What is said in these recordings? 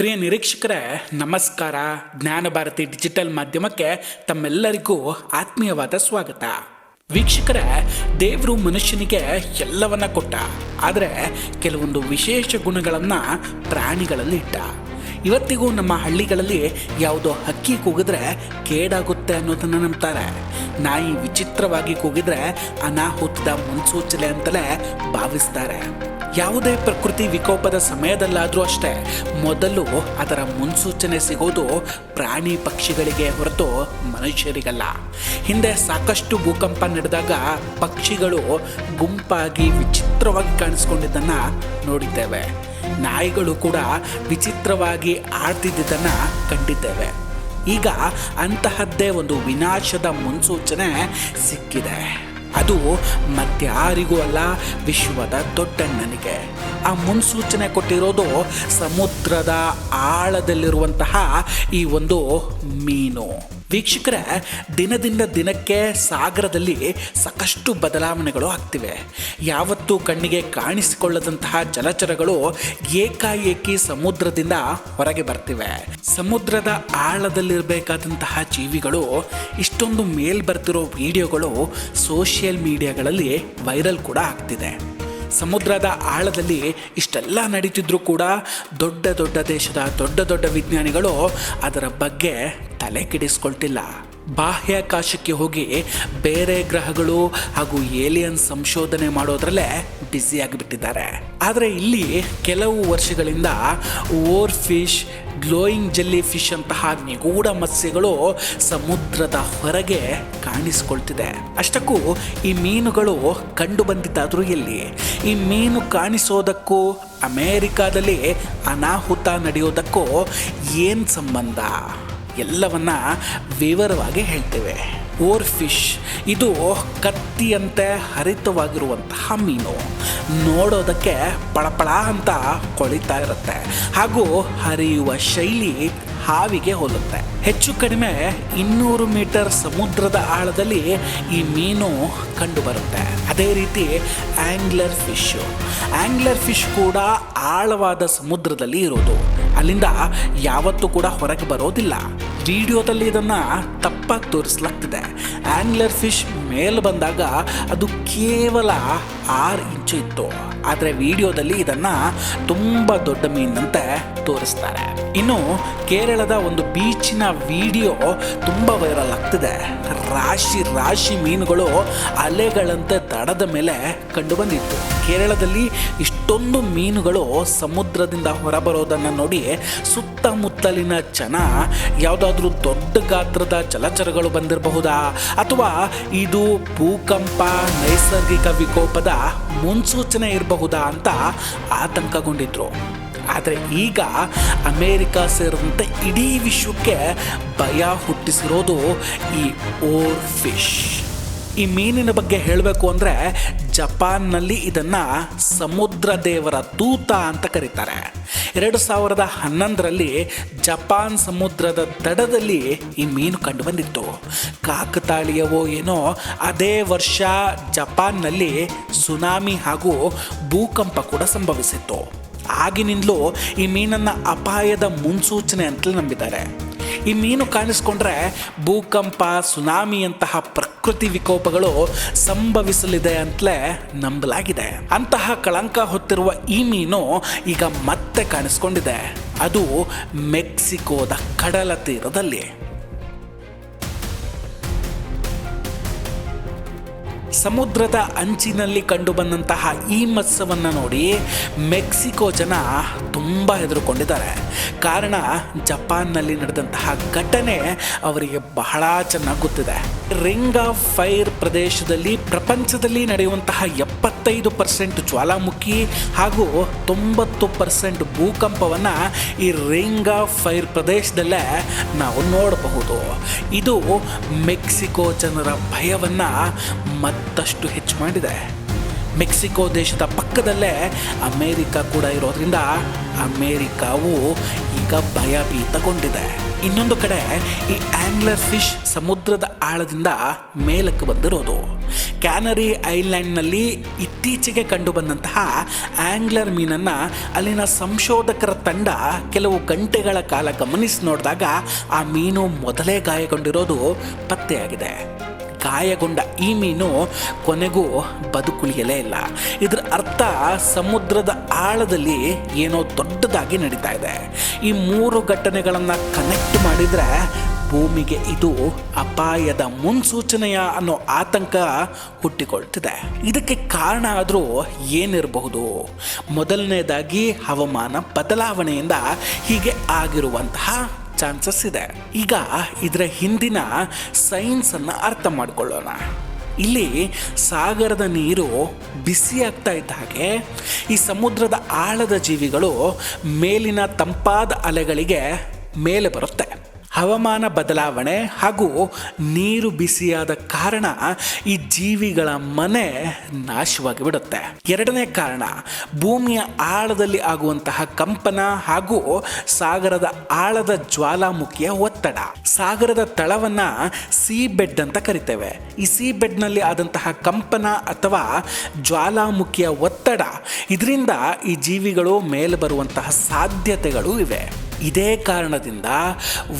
ಪ್ರಿಯ ನಿರೀಕ್ಷಕರೇ, ನಮಸ್ಕಾರ. ಜ್ಞಾನ ಭಾರತಿ ಡಿಜಿಟಲ್ ಮಾಧ್ಯಮಕ್ಕೆ ತಮ್ಮೆಲ್ಲರಿಗೂ ಆತ್ಮೀಯವಾದ ಸ್ವಾಗತ. ವೀಕ್ಷಕರೇ, ದೇವರು ಮನುಷ್ಯನಿಗೆ ಎಲ್ಲವನ್ನ ಕೊಟ್ಟ. ಆದರೆ ಕೆಲವೊಂದು ವಿಶೇಷ ಗುಣಗಳನ್ನು ಪ್ರಾಣಿಗಳಲ್ಲಿ ಇಟ್ಟ. ಇವತ್ತಿಗೂ ನಮ್ಮ ಹಳ್ಳಿಗಳಲ್ಲಿ ಯಾವುದೋ ಹಕ್ಕಿ ಕೂಗಿದ್ರೆ ಕೇಡಾಗುತ್ತೆ ಅನ್ನೋದನ್ನು ನಂಬ್ತಾರೆ. ನಾಯಿ ವಿಚಿತ್ರವಾಗಿ ಕೂಗಿದ್ರೆ ಅನಾಹುತದ ಮುನ್ಸೂಚನೆ ಅಂತಲೇ ಭಾವಿಸ್ತಾರೆ. ಯಾವುದೇ ಪ್ರಕೃತಿ ವಿಕೋಪದ ಸಮಯದಲ್ಲಾದರೂ ಅಷ್ಟೇ, ಮೊದಲು ಅದರ ಮುನ್ಸೂಚನೆ ಸಿಗೋದು ಪ್ರಾಣಿ ಪಕ್ಷಿಗಳಿಗೆ ಹೊರತು ಮನುಷ್ಯರಿಗಲ್ಲ. ಹಿಂದೆ ಸಾಕಷ್ಟು ಭೂಕಂಪ ನಡೆದಾಗ ಪಕ್ಷಿಗಳು ಗುಂಪಾಗಿ ವಿಚಿತ್ರವಾಗಿ ಕಾಣಿಸ್ಕೊಂಡಿದ್ದನ್ನು ನೋಡಿದ್ದೇವೆ. ನಾಯಿಗಳು ಕೂಡ ವಿಚಿತ್ರವಾಗಿ ಆಡ್ತಿದ್ದನ್ನು ಕಂಡಿದ್ದೇವೆ. ಈಗ ಅಂತಹದ್ದೇ ಒಂದು ವಿನಾಶದ ಮುನ್ಸೂಚನೆ ಸಿಕ್ಕಿದೆ. ಅದು ಮತ್ಯಾರಿಗೂ ಅಲ್ಲ ವಿಶ್ವದ ದೊಡ್ಡಣ್ಣನಿಗೆ. ಆ ಮುನ್ಸೂಚನೆ ಕೊಟ್ಟಿರೋದು ಸಮುದ್ರದ ಆಳದಲ್ಲಿರುವಂತಹ ಈ ಒಂದು ಮೀನು. ವೀಕ್ಷಕರೇ, ದಿನದಿಂದ ದಿನಕ್ಕೆ ಸಾಗರದಲ್ಲಿ ಸಾಕಷ್ಟು ಬದಲಾವಣೆಗಳು ಆಗ್ತಿವೆ. ಯಾವತ್ತೂ ಕಣ್ಣಿಗೆ ಕಾಣಿಸಿಕೊಳ್ಳದಂತಹ ಜಲಚರಗಳು ಏಕಾಏಕಿ ಸಮುದ್ರದಿಂದ ಹೊರಗೆ ಬರ್ತಿವೆ. ಸಮುದ್ರದ ಆಳದಲ್ಲಿರಬೇಕಾದಂತಹ ಜೀವಿಗಳು, ಇಷ್ಟೊಂದು ಮೇಲ್ ಬರ್ತಿರೋ ವಿಡಿಯೋಗಳು ಸೋಷಿಯಲ್ ಮೀಡಿಯಾಗಳಲ್ಲಿ ವೈರಲ್ ಕೂಡ ಆಗ್ತಿದೆ. ಸಮುದ್ರದ ಆಳದಲ್ಲಿ ಇಷ್ಟೆಲ್ಲ ನಡೀತಿದ್ರೂ ಕೂಡ ದೊಡ್ಡ ದೊಡ್ಡ ದೇಶದ ದೊಡ್ಡ ದೊಡ್ಡ ವಿಜ್ಞಾನಿಗಳು ಅದರ ಬಗ್ಗೆ ತಲೆ ಕೆಡಿಸ್ಕೊಳ್ತಿಲ್ಲ. ಬಾಹ್ಯಾಕಾಶಕ್ಕೆ ಹೋಗಿ ಬೇರೆ ಗ್ರಹಗಳು ಹಾಗೂ ಏಲಿಯನ್ ಸಂಶೋಧನೆ ಮಾಡೋದ್ರಲ್ಲೇ ಆಗಿಬಿಟ್ಟಿದ್ದಾರೆ. ಆದರೆ ಇಲ್ಲಿ ಕೆಲವು ವರ್ಷಗಳಿಂದ oarfish glowing jellyfish ಅಂತಹ ನಿಗೂಢ ಮತ್ಸ್ಯಗಳು ಸಮುದ್ರದ ಹೊರಗೆ ಕಾಣಿಸಿಕೊಳ್ತಿದೆ. ಅಷ್ಟಕ್ಕೂ ಈ ಮೀನುಗಳು ಕಂಡು ಬಂದಿದ್ದಾದರೂ ಎಲ್ಲಿ? ಈ ಮೀನು ಕಾಣಿಸೋದಕ್ಕೂ, ಅಮೇರಿಕಾದಲ್ಲಿ ಅನಾಹುತ ನಡೆಯೋದಕ್ಕೂ ಏನು ಸಂಬಂಧ? ಎಲ್ಲವನ್ನ ವಿವರವಾಗಿ ಹೇಳ್ತೇವೆ. ಓರ್ ಫಿಶ್ ಇದು ಕತ್ತಿಯಂತೆ ಹರಿತವಾಗಿರುವಂತಹ ಮೀನು. ನೋಡೋದಕ್ಕೆ ಪಳಪಳ ಅಂತ ಕೊಳಿತಾ ಇರುತ್ತೆ. ಹಾಗೂ ಹರಿಯುವ ಶೈಲಿ ಹಾವಿಗೆ ಹೋಲುತ್ತೆ. ಹೆಚ್ಚು ಕಡಿಮೆ ಇನ್ನೂರು ಮೀಟರ್ ಸಮುದ್ರದ ಆಳದಲ್ಲಿ ಈ ಮೀನು ಕಂಡುಬರುತ್ತೆ ಅದೇ ರೀತಿ ಆಂಗ್ಲರ್ ಫಿಶ್. ಆಂಗ್ಲರ್ ಫಿಶ್ ಕೂಡ ಆಳವಾದ ಸಮುದ್ರದಲ್ಲಿ ಇರೋದು. ಅಲ್ಲಿಂದ ಯಾವತ್ತೂ ಕೂಡ ಹೊರಗೆ ಬರೋದಿಲ್ಲ. ವಿಡಿಯೋದಲ್ಲಿ ಇದನ್ನು ತಪ್ಪಾಗಿ ತೋರಿಸ್ಲಾಗ್ತಿದೆ. ಆ್ಯಂಗ್ಲರ್ ಫಿಶ್ ಮೇಲೆ ಬಂದಾಗ ಅದು ಕೇವಲ ಆರು ಇಂಚು ಇತ್ತು. ಆದರೆ ವಿಡಿಯೋದಲ್ಲಿ ಇದನ್ನ ತುಂಬ ದೊಡ್ಡ ಮೀನಂತೆ ತೋರಿಸ್ತಾರೆ. ಇನ್ನು ಕೇರಳದ ಒಂದು ಬೀಚಿನ ವಿಡಿಯೋ ತುಂಬ ವೈರಲ್ ಆಗ್ತಿದೆ. ರಾಶಿ ರಾಶಿ ಮೀನುಗಳು ಅಲೆಗಳಂತೆ ದಡದ ಮೇಲೆ ಕಂಡು ಬಂದಿತ್ತು. ಕೇರಳದಲ್ಲಿ ಇಷ್ಟೊಂದು ಮೀನುಗಳು ಸಮುದ್ರದಿಂದ ಹೊರಬರೋದನ್ನು ನೋಡಿ ಸುತ್ತಮುತ್ತಲಿನ ಜನ ಯಾವುದಾದ್ರೂ ದೊಡ್ಡ ಗಾತ್ರದ ಜಲಚರಗಳು ಬಂದಿರಬಹುದಾ? ಅಥವಾ ಇದು ಭೂಕಂಪ, ನೈಸರ್ಗಿಕ ವಿಕೋಪದ ಮುನ್ಸೂಚನೆ ಇರಬಹುದಾ ಅಂತ ಆತಂಕಗೊಂಡಿದ್ರು. ಆದರೆ ಈಗ ಅಮೇರಿಕ ಸೇರಿದಂತೆ ಇಡೀ ವಿಶ್ವಕ್ಕೆ ಭಯ ಹುಟ್ಟಿಸಿರೋದು ಈ ಓರ್ ಫಿಶ್. ಈ ಮೀನಿನ ಬಗ್ಗೆ ಹೇಳಬೇಕು ಅಂದರೆ ಜಪಾನ್ನಲ್ಲಿ ಇದನ್ನು ಸಮುದ್ರ ದೇವರ ತೂತ ಅಂತ ಕರೀತಾರೆ. ಎರಡು ಸಾವಿರದ ಹನ್ನೊಂದರಲ್ಲಿ ಜಪಾನ್ ಸಮುದ್ರದ ದಡದಲ್ಲಿ ಈ ಮೀನು ಕಂಡು ಬಂದಿತ್ತು ಕಾಕತಾಳೀಯವೋ ಏನೋ ಅದೇ ವರ್ಷ ಜಪಾನ್ನಲ್ಲಿ ಸುನಾಮಿ ಹಾಗೂ ಭೂಕಂಪ ಕೂಡ ಸಂಭವಿಸಿತ್ತು. ಆಗಿನಿಂದಲೂ ಈ ಮೀನನ್ನು ಅಪಾಯದ ಮುನ್ಸೂಚನೆ ಅಂತಲೇ ನಂಬಿದ್ದಾರೆ. ಈ ಮೀನು ಕಾಣಿಸ್ಕೊಂಡ್ರೆ ಭೂಕಂಪ ಸುನಾಮಿಯಂತಹ ಪ್ರಕೃತಿ ವಿಕೋಪಗಳು ಸಂಭವಿಸಲಿದೆ ಅಂತಲೇ ನಂಬಲಾಗಿದೆ. ಅಂತಹ ಕಳಂಕ ಹೊತ್ತಿರುವ ಈ ಮೀನು ಈಗ ಮತ್ತೆ ಕಾಣಿಸ್ಕೊಂಡಿದೆ. ಅದು ಮೆಕ್ಸಿಕೋದ ಕಡಲ ತೀರದಲ್ಲಿ. ಸಮುದ್ರದ ಅಂಚಿನಲ್ಲಿ ಕಂಡುಬಂದಂತಹ ಈ ಮತ್ಸ್ಯವನ್ನು ನೋಡಿ ಮೆಕ್ಸಿಕೋ ಜನ ತುಂಬ ಹೆದರುಕೊಂಡಿದ್ದಾರೆ. ಕಾರಣ ಜಪಾನ್ನಲ್ಲಿ ನಡೆದಂತಹ ಘಟನೆ ಅವರಿಗೆ ಬಹಳ ಚೆನ್ನಾಗಿ ಗೊತ್ತಿದೆ. ರಿಂಗ್ ಆಫ್ ಫೈರ್ ಪ್ರದೇಶದಲ್ಲಿ ಪ್ರಪಂಚದಲ್ಲಿ ನಡೆಯುವಂತಹ ಎಪ್ಪತ್ತೈದು ಪರ್ಸೆಂಟ್ ಜ್ವಾಲಾಮುಖಿ ಹಾಗೂ ತೊಂಬತ್ತು ಪರ್ಸೆಂಟ್ ಭೂಕಂಪವನ್ನು ಈ ರಿಂಗ್ ಆಫ್ ಫೈರ್ ಪ್ರದೇಶದಲ್ಲೇ ನಾವು ನೋಡಬಹುದು. ಇದು ಮೆಕ್ಸಿಕೋ ಜನರ ಭಯವನ್ನು ಮತ್ತಷ್ಟು ಹೆಚ್ಚು ಮಾಡಿದೆ. ಮೆಕ್ಸಿಕೋ ದೇಶದ ಪಕ್ಕದಲ್ಲೇ ಅಮೇರಿಕ ಕೂಡ ಇರೋದ್ರಿಂದ ಅಮೇರಿಕಾವು ಈಗ ಭಯಭೀತಗೊಂಡಿದೆ. ಇನ್ನೊಂದು ಕಡೆ ಈ ಆಂಗ್ಲರ್ ಫಿಶ್ ಸಮುದ್ರದ ಆಳದಿಂದ ಮೇಲಕ್ಕೆ ಬಂದಿರೋದು. ಕ್ಯಾನರಿ ಐಲ್ಯಾಂಡ್ನಲ್ಲಿ ಇತ್ತೀಚೆಗೆ ಕಂಡುಬಂದಂತಹ ಆಂಗ್ಲರ್ ಮೀನನ್ನು ಅಲ್ಲಿನ ಸಂಶೋಧಕರ ತಂಡ ಕೆಲವು ಗಂಟೆಗಳ ಕಾಲ ಗಮನಿಸಿ ನೋಡಿದಾಗ ಆ ಮೀನು ಮೊದಲೇ ಗಾಯಗೊಂಡಿರೋದು ಪತ್ತೆಯಾಗಿದೆ. ಗಾಯಗೊಂಡ ಈ ಮೀನು ಕೊನೆಗೂ ಬದುಕುಳಿಯಲೇ ಇಲ್ಲ. ಇದರ ಅರ್ಥ ಸಮುದ್ರದ ಆಳದಲ್ಲಿ ಏನೋ ದೊಡ್ಡದಾಗಿ ನಡೀತಾ ಇದೆ. ಈ ಮೂರು ಘಟನೆಗಳನ್ನು ಕನೆಕ್ಟ್ ಮಾಡಿದರೆ ಭೂಮಿಗೆ ಇದು ಅಪಾಯದ ಮುನ್ಸೂಚನೆಯ ಅನ್ನೋ ಆತಂಕ ಹುಟ್ಟಿಕೊಳ್ತಿದೆ. ಇದಕ್ಕೆ ಕಾರಣ ಆದರೂ ಏನಿರಬಹುದು? ಮೊದಲನೇದಾಗಿ ಹವಾಮಾನ ಬದಲಾವಣೆಯಿಂದ ಹೀಗೆ ಆಗಿರುವಂತಹ ಚಾನ್ಸಸ್ ಇದೆ. ಈಗ ಇದರ ಹಿಂದಿನ ಸೈನ್ಸ್ ಅನ್ನ ಅರ್ಥ ಮಾಡ್ಕೊಳ್ಳೋಣ. ಇಲ್ಲಿ ಸಾಗರದ ನೀರು ಬಿಸಿ ಆಗ್ತಾ ಇದ್ದ ಹಾಗೆ ಈ ಸಮುದ್ರದ ಆಳದ ಜೀವಿಗಳು ಮೇಲಿನ ತಂಪಾದ ಅಲೆಗಳಿಗೆ ಮೇಲೆ ಬರುತ್ತೆ. ಹವಾಮಾನ ಬದಲಾವಣೆ ಹಾಗೂ ನೀರು ಬಿಸಿಯಾದ ಕಾರಣ ಈ ಜೀವಿಗಳ ಮನೆ ನಾಶವಾಗಿ ಬಿಡುತ್ತೆ ಎರಡನೇ ಕಾರಣ, ಭೂಮಿಯ ಆಳದಲ್ಲಿ ಆಗುವಂತಹ ಕಂಪನ ಹಾಗೂ ಸಾಗರದ ಆಳದ ಜ್ವಾಲಾಮುಖಿಯ ಒತ್ತಡ. ಸಾಗರದ ತಳವನ್ನ ಸೀ ಬೆಡ್ ಅಂತ ಕರಿತೇವೆ. ಈ ಸೀ ಬೆಡ್ನಲ್ಲಿ ಆದಂತಹ ಕಂಪನ ಅಥವಾ ಜ್ವಾಲಾಮುಖಿಯ ಒತ್ತಡ, ಇದರಿಂದ ಈ ಜೀವಿಗಳು ಮೇಲೆ ಬರುವಂತಹ ಸಾಧ್ಯತೆಗಳು ಇವೆ. ಇದೇ ಕಾರಣದಿಂದ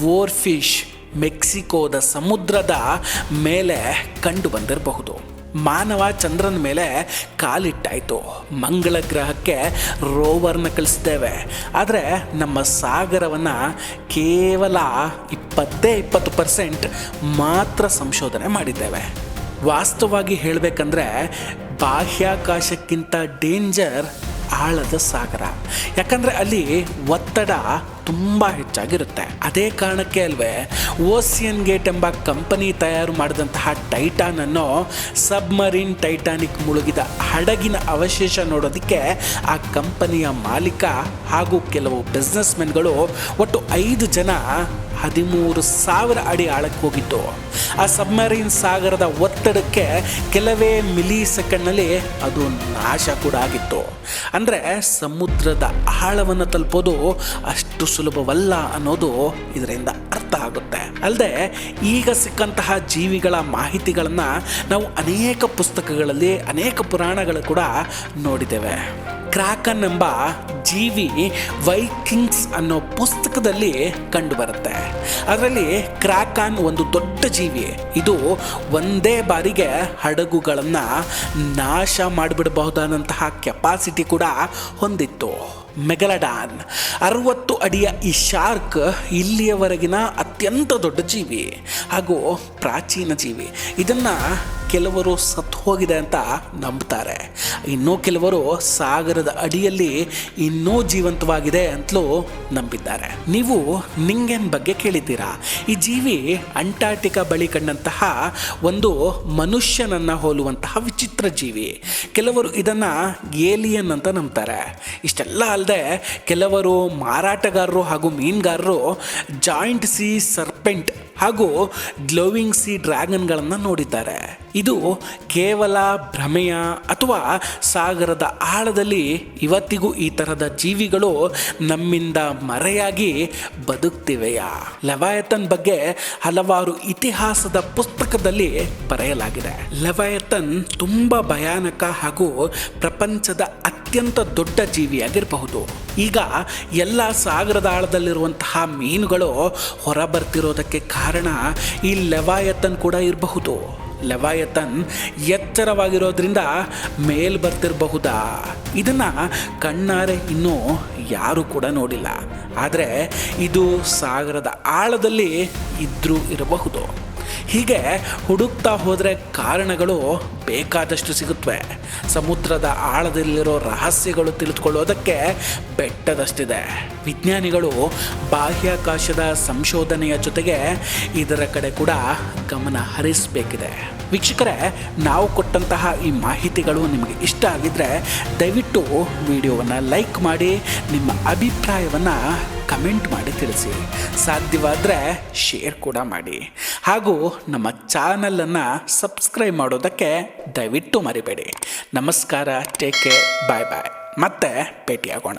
ವೋರ್ಫಿಶ್ ಮೆಕ್ಸಿಕೋದ ಸಮುದ್ರದ ಮೇಲೆ ಕಂಡು ಬಂದಿರಬಹುದು. ಮಾನವ ಚಂದ್ರನ ಮೇಲೆ ಕಾಲಿಟ್ಟಾಯಿತು. ಮಂಗಳ ಗ್ರಹಕ್ಕೆ ರೋವರ್ನ ಕಳಿಸ್ತೇವೆ ಆದರೆ ನಮ್ಮ ಸಾಗರವನ್ನು ಕೇವಲ ಇಪ್ಪತ್ತೇ ಇಪ್ಪತ್ತು ಪರ್ಸೆಂಟ್ ಮಾತ್ರ ಸಂಶೋಧನೆ ಮಾಡಿದ್ದೇವೆ. ವಾಸ್ತವವಾಗಿ ಹೇಳಬೇಕಂದ್ರೆ ಬಾಹ್ಯಾಕಾಶಕ್ಕಿಂತ ಡೇಂಜರ್ ಆಳದ ಸಾಗರ. ಯಾಕಂದರೆ ಅಲ್ಲಿ ಒತ್ತಡ ತುಂಬ ಹೆಚ್ಚಾಗಿರುತ್ತೆ. ಅದೇ ಕಾರಣಕ್ಕೆ ಅಲ್ವೇ, ಓಸಿಯನ್ ಗೇಟ್ ಎಂಬ ಕಂಪನಿ ತಯಾರು ಮಾಡಿದಂತಹ ಟೈಟಾನ್ ಅನ್ನೋ ಸಬ್ಮರೀನ್ ಟೈಟಾನಿಕ್ ಮುಳುಗಿದ ಹಡಗಿನ ಅವಶೇಷ ನೋಡೋದಕ್ಕೆ ಆ ಕಂಪನಿಯ ಮಾಲೀಕ ಹಾಗೂ ಕೆಲವು ಬಿಸ್ನೆಸ್ ಮೆನ್ಗಳು ಒಟ್ಟು ಐದು ಜನ ಹದಿಮೂರು ಸಾವಿರ ಅಡಿ ಆಳಕ್ಕೆ ಹೋಗಿತ್ತು ಆ ಸಬ್ಮರೀನ್ ಸಾಗರದ ಒತ್ತಡಕ್ಕೆ ಕೆಲವೇ ಮಿಲಿ ಸೆಕೆಂಡ್ನಲ್ಲಿ ಅದು ನಾಶ ಕೂಡ ಆಗಿತ್ತು. ಅಂದರೆ ಸಮುದ್ರದ ಆಳವನ್ನು ತಲುಪೋದು ಅಷ್ಟು ಸುಲಭವಲ್ಲ ಅನ್ನೋದು ಇದರಿಂದ ಅರ್ಥ ಆಗುತ್ತೆ. ಅಲ್ಲದೆ ಈಗ ಸಿಕ್ಕಂತಹ ಜೀವಿಗಳ ಮಾಹಿತಿಗಳನ್ನು ನಾವು ಅನೇಕ ಪುಸ್ತಕಗಳಲ್ಲಿ, ಅನೇಕ ಪುರಾಣಗಳು ಕೂಡ ನೋಡಿದ್ದೇವೆ. ಕ್ರಾಕನ್ ಎಂಬ ಜೀವಿ ವೈಕಿಂಗ್ಸ್ ಅನ್ನೋ ಪುಸ್ತಕದಲ್ಲಿ ಕಂಡುಬರುತ್ತೆ. ಅದರಲ್ಲಿ ಕ್ರಾಕನ್ ಒಂದು ದೊಡ್ಡ ಜೀವಿ. ಇದು ಒಂದೇ ಬಾರಿಗೆ ಹಡಗುಗಳನ್ನು ನಾಶ ಮಾಡಿಬಿಡಬಹುದಾದಂತಹ ಕೆಪಾಸಿಟಿ ಕೂಡ ಹೊಂದಿತ್ತು. ಮೆಗಲಡಾನ್ ಅರವತ್ತು ಅಡಿಯ ಈ ಶಾರ್ಕ್ ಇಲ್ಲಿಯವರೆಗಿನ ಅತ್ಯಂತ ದೊಡ್ಡ ಜೀವಿ ಹಾಗೂ ಪ್ರಾಚೀನ ಜೀವಿ. ಇದನ್ನು ಕೆಲವರು ಸತ್ತು ಹೋಗಿದೆ ಅಂತ ನಂಬ್ತಾರೆ. ಇನ್ನೂ ಕೆಲವರು ಸಾಗರದ ಅಡಿಯಲ್ಲಿ ಇನ್ನೂ ಜೀವಂತವಾಗಿದೆ ಅಂತಲೂ ನಂಬಿದ್ದಾರೆ. ನೀವು ನಿಂಗೆನ್ ಬಗ್ಗೆ ಕೇಳಿದ್ದೀರಾ? ಈ ಜೀವಿ ಅಂಟಾರ್ಟಿಕಾ ಬಳಿ ಕಂಡಂತಹ ಒಂದು ಮನುಷ್ಯನನ್ನು ಹೋಲುವಂತಹ ವಿಚಿತ್ರ ಜೀವಿ. ಕೆಲವರು ಇದನ್ನು ಏಲಿಯನ್ ಅಂತ ನಂಬ್ತಾರೆ. ಇಷ್ಟೆಲ್ಲ ಅಲ್ಲದೆ ಕೆಲವರು ಮಾರಾಟಗಾರರು ಹಾಗೂ ಮೀನುಗಾರರು ಜಾಯಿಂಟ್ ಸಿ ಸರ್ಪೆಂಟ್ ಹಾಗೂ ಗ್ಲೋವಿಂಗ್ ಸಿ ಡ್ರ್ಯಾಗನ್ಗಳನ್ನು ನೋಡಿದ್ದಾರೆ. ಇದು ಕೇವಲ ಭ್ರಮೆಯ ಅಥವಾ ಸಾಗರದ ಆಳದಲ್ಲಿ ಇವತ್ತಿಗೂ ಈ ತರಹದ ಜೀವಿಗಳು ನಮ್ಮಿಂದ ಮರೆಯಾಗಿ ಬದುಕ್ತಿವೆಯಾ? ಲವಾಯತನ್ ಬಗ್ಗೆ ಹಲವಾರು ಇತಿಹಾಸದ ಪುಸ್ತಕದಲ್ಲಿ ಬರೆಯಲಾಗಿದೆ. ಲವಾಯತನ್ ತುಂಬ ಭಯಾನಕ ಹಾಗೂ ಪ್ರಪಂಚದ ಅತ್ಯಂತ ದೊಡ್ಡ ಜೀವಿಯಾಗಿರಬಹುದು. ಈಗ ಎಲ್ಲ ಸಾಗರದ ಆಳದಲ್ಲಿರುವಂತಹ ಮೀನುಗಳು ಹೊರ ಬರ್ತಿರೋದಕ್ಕೆ ಕಾರಣ ಈ ಲೆವಾಯತನ್ ಕೂಡ ಇರಬಹುದು. ಲೆವಾಯತನ್ ಎತ್ತರವಾಗಿರೋದ್ರಿಂದ ಮೇಲ್ ಬರ್ತಿರಬಹುದಾ? ಇದನ್ನು ಕಣ್ಣಾರೆ ಇನ್ನೂ ಯಾರೂ ಕೂಡ ನೋಡಿಲ್ಲ. ಆದರೆ ಇದು ಸಾಗರದ ಆಳದಲ್ಲಿ ಇದ್ರೂ ಇರಬಹುದು. ಹೀಗೆ ಹುಡುಕ್ತಾ ಹೋದರೆ ಕಾರಣಗಳು ಬೇಕಾದಷ್ಟು ಸಿಗುತ್ತವೆ ಸಮುದ್ರದ ಆಳದಲ್ಲಿರೋ ರಹಸ್ಯಗಳು ತಿಳಿದುಕೊಳ್ಳೋದಕ್ಕೆ ಬೆಟ್ಟದಷ್ಟಿದೆ. ವಿಜ್ಞಾನಿಗಳು ಬಾಹ್ಯಾಕಾಶದ ಸಂಶೋಧನೆಯ ಜೊತೆಗೆ ಇದರ ಕಡೆ ಕೂಡ ಗಮನ ಹರಿಸಬೇಕಿದೆ. ವೀಕ್ಷಕರೇ, ನಾವು ಕೊಟ್ಟಂತಹ ಈ ಮಾಹಿತಿಗಳು ನಿಮಗೆ ಇಷ್ಟ ಆಗಿದ್ರೆ ದಯವಿಟ್ಟು ವಿಡಿಯೋವನ್ನು ಲೈಕ್ ಮಾಡಿ, ನಿಮ್ಮ ಅಭಿಪ್ರಾಯವನ್ನು ಕಮೆಂಟ್ ಮಾಡಿ ತಿಳಿಸಿ. ಸಾಧ್ಯವಾದರೆ ಶೇರ್ ಕೂಡ ಮಾಡಿ. ಹಾಗೂ ನಮ್ಮ ಚಾನಲನ್ನು ಸಬ್ಸ್ಕ್ರೈಬ್ ಮಾಡೋದಕ್ಕೆ ದಯವಿಟ್ಟು ಮರಿಬೇಡಿ. ನಮಸ್ಕಾರ, ಟೇಕ್ ಕೇರ್, ಬಾಯ್ ಬಾಯ್. ಮತ್ತೆ ಭೇಟಿಯಾಗೋಣ.